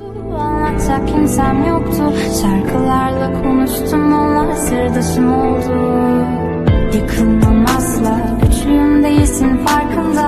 Anlatacak kimsem yoktu Şarkılarla konuştum onlar sırdaşım oldu. Yıkılmam asla. Güçlüyüm değilsin farkında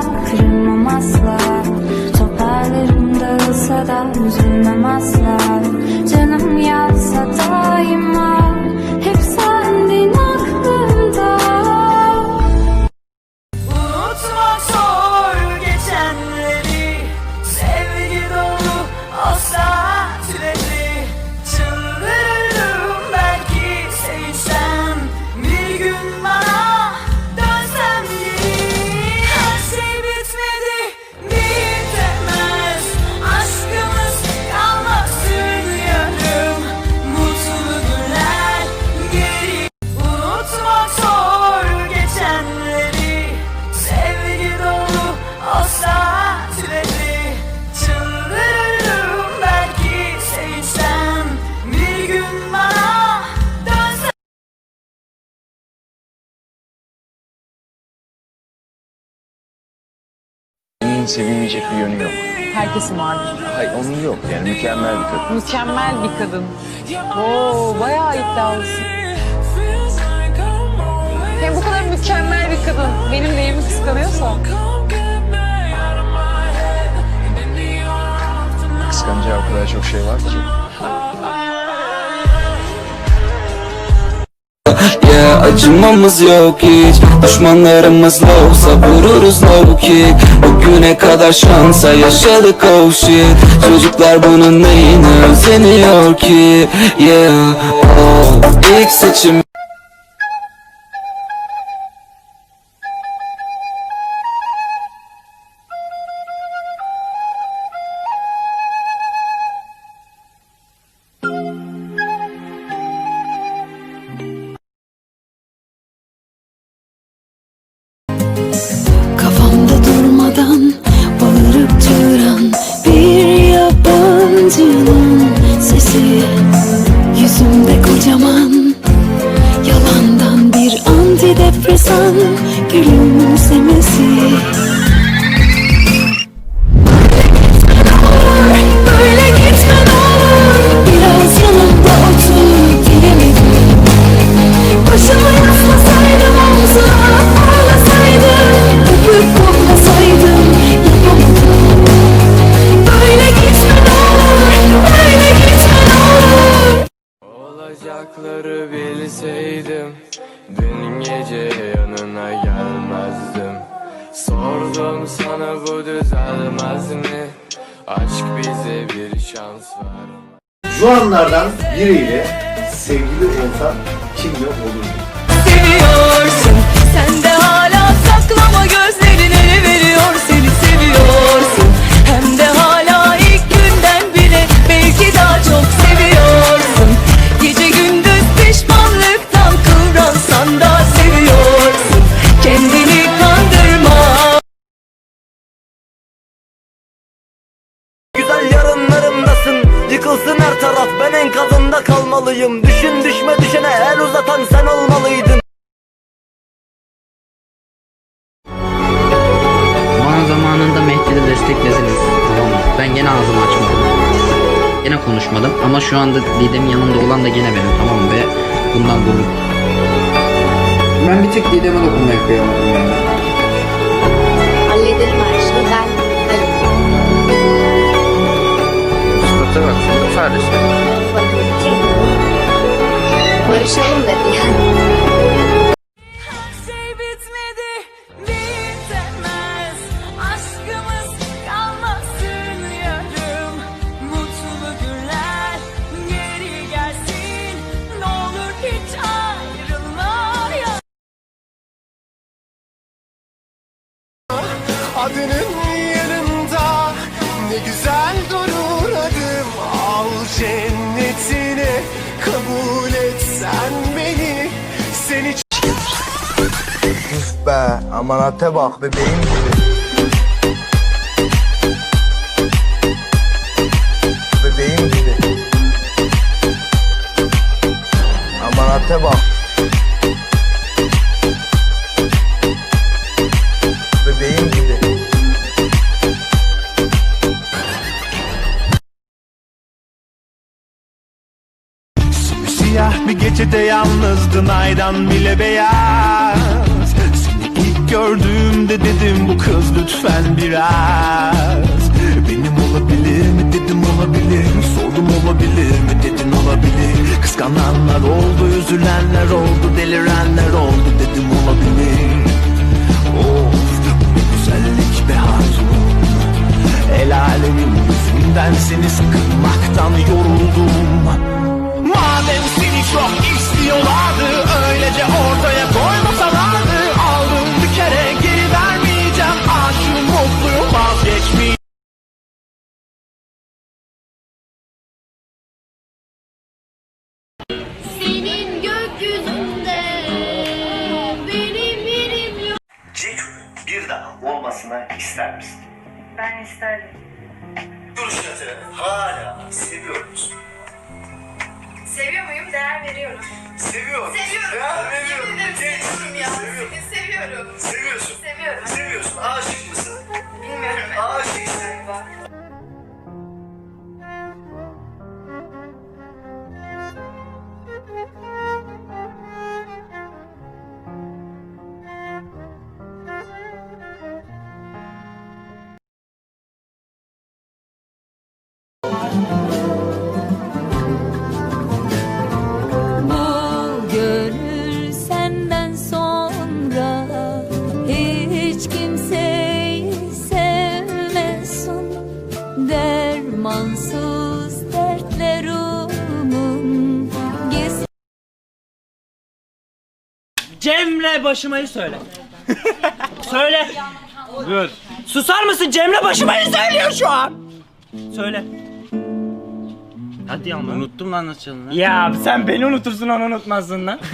sevilmeyecek bir yönü yok. Herkesin vardır. Hayır onun yok yani mükemmel bir kadın. Mükemmel bir kadın. Oo, bayağı iddialısın. Hem bu kadar mükemmel bir kadın benim neyimi kıskanıyorsa. Kıskanacağı o kadar çok şey var ki. Acımamız yok hiç. Düşmanlarımızla olsa vururuz no kick Bugüne kadar şansa yaşadık oh shit. Çocuklar bunun neyini özeniyor ki? Yeah. Oh ilk seçim bir antidepresan gülümsemesi Sordum sana bu düzelmez mi? Aşk bize bir şans ver Şu anlardan biriyle sevgili olsa kimle olurdu? seviyorsun Sen de kalmalıyım Düşün düşme düşene el uzatan sen olmalıydın Bana zamanında Mehdi'de desteklediniz. Tamam mı? Ben gene ağzımı açmadım. Gene konuşmadım ama şu anda Didem'in yanında olan da gene benim tamam mı? Ve bundan gurur. Ben bir tek Didem'e dokunmaya kıyamadım yani. Hallederim her şeyi ben bak şurada sadece. Barışalım dedi yani. Her Aman Amanate bak bebeğim gibi. Bebeğim gibi. Aman Amanate bak. Bebeğim gibi. Siyah bir gecede yalnızdın aydan bile beyaz gördüğümde dedim bu kız lütfen biraz. Benim olabilir mi? Dedim olabilir Sordum olabilir mi? Dedin olabilir. Kıskananlar oldu üzülenler oldu delirenler oldu. Dedim olabilir. Of bu güzellik be hatun. El alemin yüzünden seni sıkılmaktan yoruldum. Madem seni çok istiyorlardı ister misin? Ben isterdim. Kürşat'ı hala seviyor musun? Seviyor muyum? Değer veriyorum. Seviyor musun? Seviyorum. Ya, veriyorum. Yemin ederim seviyorum ya. seviyorum. Seni seviyorum. Seviyorum. Cemre başımayı söyle. söyle. Dur. Susar mısın? Cemre başımayı söylüyor şu an. Söyle. Hadi ama. Unuttum lan nasıl çalınır. Ya sen beni unutursun onu unutmazsın lan.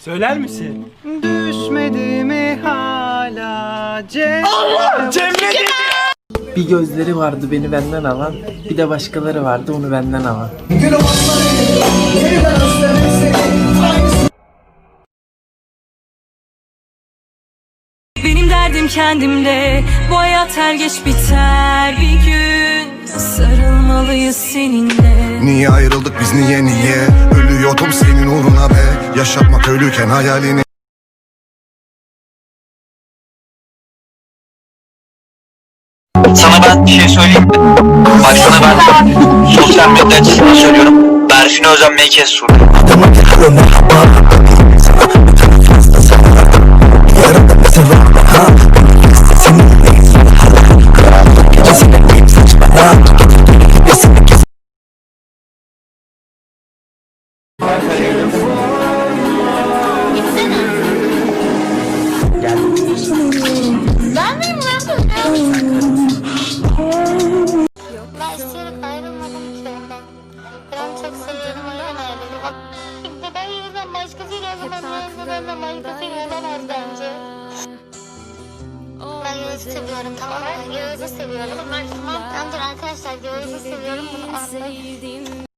Söyler misin? Düşmedi mi hala Cemre? Allah Cemre dedi. Bir gözleri vardı beni benden alan, bir de başkaları vardı onu benden alan. Derdim kendimde Bu hayat her geç biter bir gün Sarılmalıyız seninle Niye ayrıldık biz niye niye Ölüyordum senin uğruna be Yaşatmak ölüken hayalini Sana ben bir şey söyleyeyim mi? Bak sana ben sosyal medya açısından söylüyorum. Berfin'e özenmeyi kes şurada. Seviyorum. Tamam dur arkadaşlar Yağız'ı seviyorum bunu anlayın.